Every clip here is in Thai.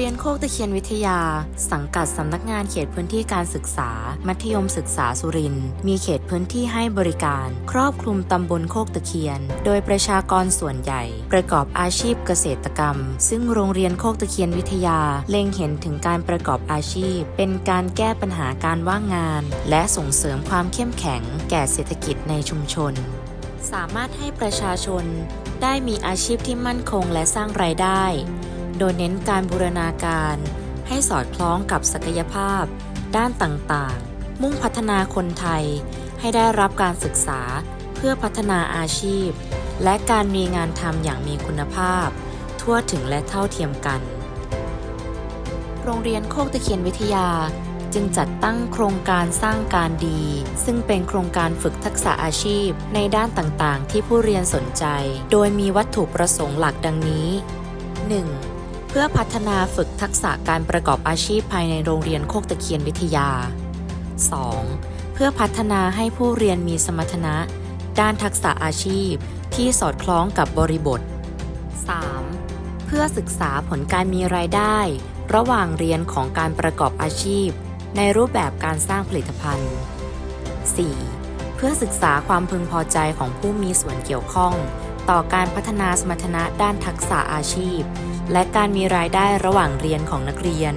เรียนโคกตะเคียนวิทยา สังกัดสำนักงานเขตพื้นที่การศึกษา มัธยมศึกษาสุรินทร์มีเขตพื้นที่ให้บริการ ครอบคลุมตำบลโคกตะเคียน โดยประชากรส่วนใหญ่ ประกอบอาชีพเกษตรกรรม ซึ่งโรงเรียนโคกตะเคียนวิทยา เล็งเห็นถึงการประกอบอาชีพ เป็นการแก้ปัญหาการว่างงาน และส่งเสริมความเข้มแข็ง แก่เศรษฐกิจในชุมชน สามารถให้ประชาชนได้มีอาชีพที่มั่นคงและสร้างรายได้ โดยเน้นการบูรณาการให้สอดคล้องกับศักยภาพ ด้านต่างๆ มุ่งพัฒนาคนไทยให้ได้รับการศึกษาเพื่อพัฒนาอาชีพ และการมีงานทำอย่างมีคุณภาพ ทั่วถึงและเท่าเทียมกัน โรงเรียนโคกตะเคียนวิทยาจึงจัดตั้งโครงการสร้างการดี ซึ่งเป็นโครงการฝึกทักษะอาชีพในด้านต่างๆ ที่ผู้เรียนสนใจ โดยมีวัตถุประสงค์หลักดังนี้ 1. เพื่อพัฒนาฝึกทักษะการประกอบอาชีพภายในโรงเรียนโคกตะเคียนวิทยา 2. เพื่อพัฒนาให้ผู้เรียนมีสมรรถนะ ด้านทักษะอาชีพที่สอดคล้องกับบริบท 3. เพื่อศึกษาผลการมีรายได้ ระหว่างเรียนของการประกอบอาชีพ ในรูปแบบการสร้างผลิตภัณฑ์ 4. เพื่อศึกษาความพึงพอใจของผู้มีส่วนเกี่ยวข้อง ต่อการพัฒนาสมรรถนะด้านทักษะอาชีพ และการมีรายได้ระหว่างเรียนของนักเรียน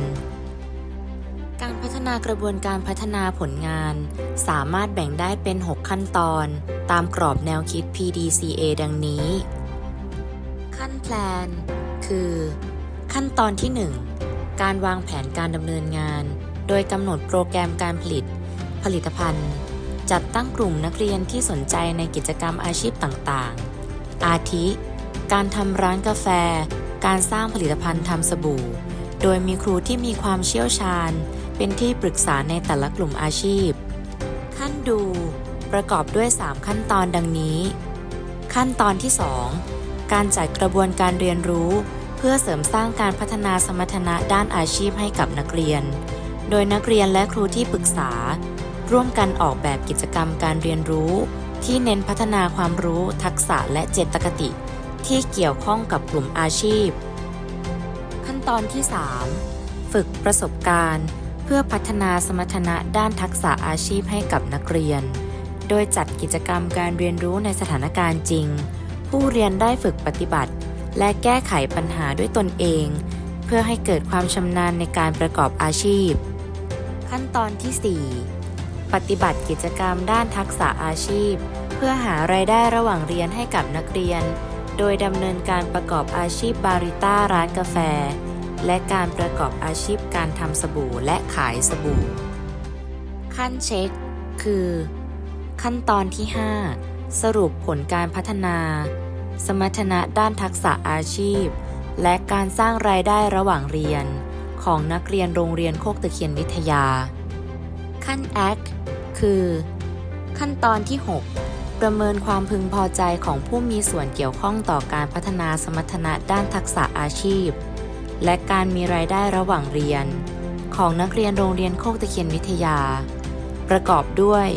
การพัฒนากระบวนการพัฒนาผลงาน สามารถแบ่งได้เป็น 6 ขั้นตอน ตามกรอบแนวคิด PDCA ดังนี้ ขั้นแพลน คือ ขั้นตอนที่ 1 การวางแผนการดำเนินงาน โดยกำหนดโปรแกรมการผลิต ผลิตภัณฑ์ จัดตั้งกลุ่มนักเรียนที่สนใจในกิจกรรมอาชีพต่างๆ อาทิ การทำร้านกาแฟ การสร้างผลิตภัณฑ์ทำสบู่ โดยมีครูที่มีความเชี่ยวชาญ เป็นที่ปรึกษาในแต่ละกลุ่มอาชีพ ขั้นดู ประกอบด้วย 3 ขั้นตอนดังนี้ ขั้นตอนที่ 2 การจัดกระบวนการเรียนรู้ เพื่อเสริมสร้างการพัฒนาสมรรถนะด้านอาชีพให้กับนักเรียน โดยนักเรียนและครูที่ปรึกษา ร่วมกันออกแบบกิจกรรมการเรียนรู้ ที่เน้นพัฒนาความรู้ ทักษะและเจตคติ ที่เกี่ยวข้องกับกลุ่มอาชีพ ขั้นตอนที่ 3 ฝึกประสบการณ์ เพื่อพัฒนาสมรรถนะด้านทักษะอาชีพให้กับนักเรียน โดยจัดกิจกรรมการเรียนรู้ในสถานการณ์จริง ผู้เรียนได้ฝึกปฏิบัติ และแก้ไขปัญหาด้วยตนเอง เพื่อให้เกิดความชำนาญในการประกอบอาชีพ ขั้นตอนที่ 4 ปฏิบัติกิจกรรมด้านทักษะอาชีพ เพื่อหารายได้ระหว่างเรียนให้กับนักเรียน โดยดำเนินการประกอบอาชีพบาริต้าร้านกาแฟ และการประกอบอาชีพการทำสบู่และขายสบู่ ขั้นเช็ค คือ ขั้นตอนที่ 5 สรุปผลการพัฒนา สมรรถนะด้านทักษะอาชีพ และการสร้างรายได้ระหว่างเรียน ของนักเรียนโรงเรียนโคกตะเคียนวิทยา ขั้น Act คือ ขั้นตอนที่ 6 ประเมินความพึงพอใจของผู้มีส่วนเกี่ยวข้องต่อการพัฒนาสมรรถนะด้านทักษะอาชีพ และการมีรายได้ระหว่างเรียน ของนักเรียนโรงเรียนโคกตะเคียนวิทยา ประกอบด้วย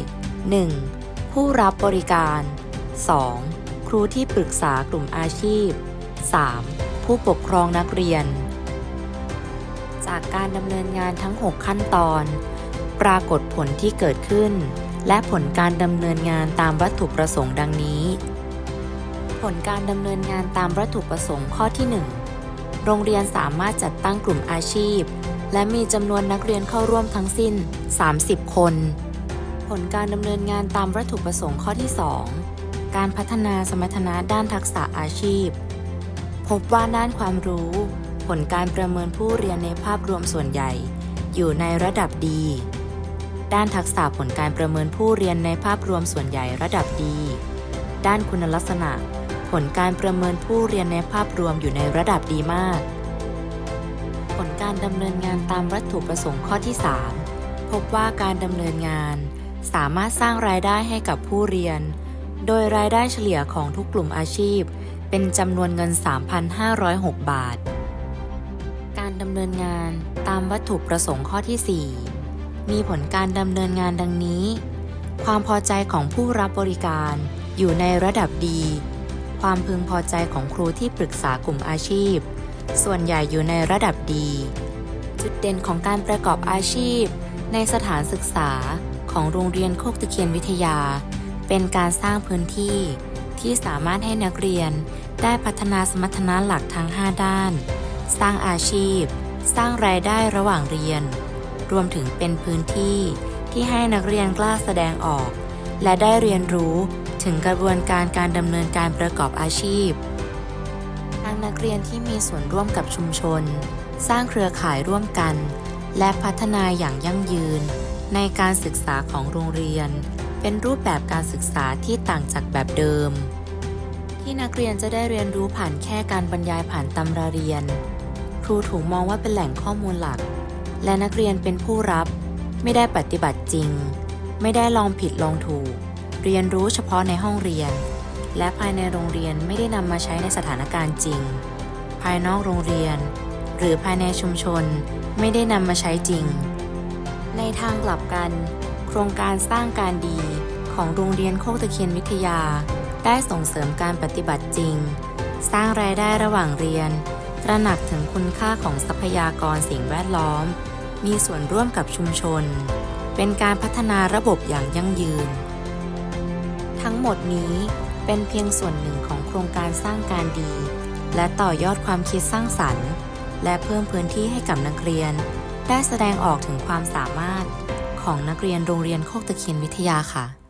1. ผู้รับบริการ 2. ครูที่ปรึกษากลุ่มอาชีพ 3. ผู้ปกครองนักเรียน จากการดำเนินงานทั้ง 6 ขั้นตอน ปรากฏผลที่เกิดขึ้น และผลการดำเนินงานตามวัตถุประสงค์ดังนี้ ผลการดำเนินงานตามวัตถุประสงค์ข้อที่ 1 โรงเรียนสามารถจัดตั้งกลุ่มอาชีพ และมีจำนวนนักเรียนเข้าร่วมทั้งสิ้น 30 คน ผลการดำเนินงานตามวัตถุประสงค์ข้อที่ 2 การพัฒนาสมรรถนะด้านทักษะอาชีพ พบว่าด้านความรู้ ผลการประเมินผู้เรียนในภาพรวมส่วนใหญ่ อยู่ในระดับดี ด้านทักษะผลการประเมินผู้เรียนในภาพรวมส่วนใหญ่ระดับดี ด้านคุณลักษณะ ผลการประเมินผู้เรียนในภาพรวมอยู่ในระดับดีมาก ผลการดำเนินงานตามวัตถุประสงค์ข้อที่ 3 พบว่าการดำเนินงาน สามารถสร้างรายได้ให้กับผู้เรียน โดยรายได้เฉลี่ยของทุกกลุ่มอาชีพ เป็นจำนวนเงิน 3,506 บาท การดำเนินงานตามวัตถุประสงค์ข้อที่ 4 มีผลการดำเนินงานดังนี้ ความพอใจของผู้รับบริการอยู่ในระดับดี ความพึงพอใจของครูที่ปรึกษากลุ่มอาชีพ ส่วนใหญ่อยู่ในระดับดี จุดเด่นของการประกอบอาชีพ ในสถานศึกษาของโรงเรียนโคกตะเคียนวิทยา เป็นการสร้างพื้นที่ที่สามารถให้นักเรียนได้พัฒนาสมรรถนะหลักทั้ง 5 ด้าน สร้างอาชีพ สร้างรายได้ระหว่างเรียน รวมถึงเป็นพื้นที่ที่ให้นักเรียนกล้าแสดงออก และได้เรียนรู้ถึงกระบวนการการดำเนินการประกอบอาชีพทางนักเรียนที่มีส่วนร่วมกับชุมชน สร้างเครือข่ายร่วมกัน และพัฒนาอย่างยั่งยืน ในการศึกษาของโรงเรียน เป็นรูปแบบการศึกษาที่ต่างจากแบบเดิม ที่นักเรียนจะได้เรียนรู้ผ่านแค่การบรรยายผ่านตำราเรียน ครูถูกมองว่าเป็นแหล่งข้อมูลหลัก และนักเรียนเป็นผู้รับ ไม่ได้ปฏิบัติจริง ไม่ได้ลองผิดลองถูก เรียนรู้เฉพาะในห้องเรียน และภายในโรงเรียนไม่ได้นำมาใช้ในสถานการณ์จริง ภายนอกโรงเรียน หรือภายในชุมชน ไม่ได้นำมาใช้จริง ในทางกลับกัน โครงการสร้างการดีของโรงเรียนโคกตะเคียนวิทยา ได้ส่งเสริมการปฏิบัติจริง สร้างรายได้ระหว่างเรียน ตระหนักถึงคุณค่าของทรัพยากรสิ่งแวดล้อม มีส่วนร่วมกับชุมชน เป็นการพัฒนาระบบอย่างยั่งยืน ทั้งหมดนี้เป็นเพียงส่วนหนึ่งของโครงการสร้างการดี และต่อยอดความคิดสร้างสรรค์ และเพิ่มพื้นที่ให้กับนักเรียน ได้แสดงออกถึงความสามารถของนักเรียนโรงเรียนโคกตะเคียนวิทยาค่ะ